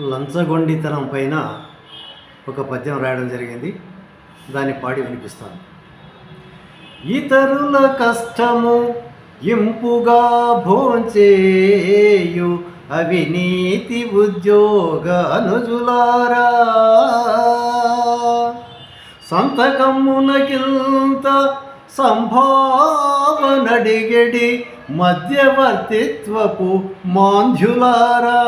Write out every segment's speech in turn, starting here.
లంచగొండితనం పైన ఒక పద్యం రాయడం జరిగింది. దాన్ని పాడి వినిపిస్తాను. ఇతరుల కష్టము ఇంపుగా భోంచేయు అవినీతి ఉద్యోగ అనుజులారా. సంతకమ్మునకింత సంభావనడిగడి మధ్యవర్తిత్వపు మాంధ్యులారా.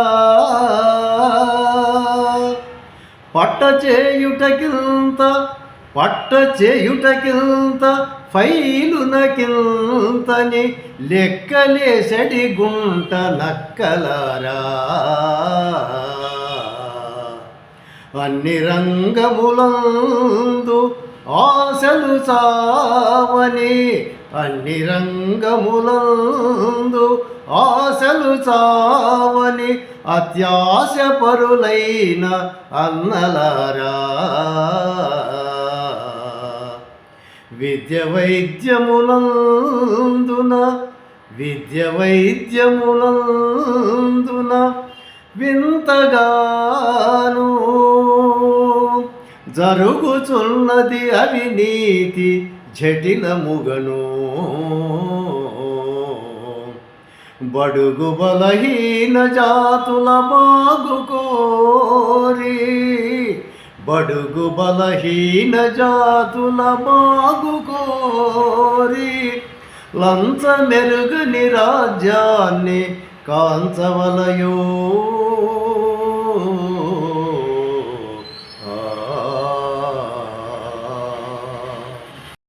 చేయుటకింత పట్ట చేయుటకింత ఫైలునకింతని లెక్కలేసడి గుంట నక్కలారా అన్ని రంగములందు ఆశలు చావని అన్ని రంగములందు ఆశలు చావని అత్యాశ పరులైన అన్నలారా. విద్య వైద్యములందున విద్య వైద్యములందున వింతగా జరుగుచున్నది అవినీతి జటిలముగను బడుగు బలహీన జాతుల బాగు కోరి బడుగు బలహీన జాతుల బాగు కోరి లంచ మెరుగని రాజ్యాన్ని కాంచవలయో.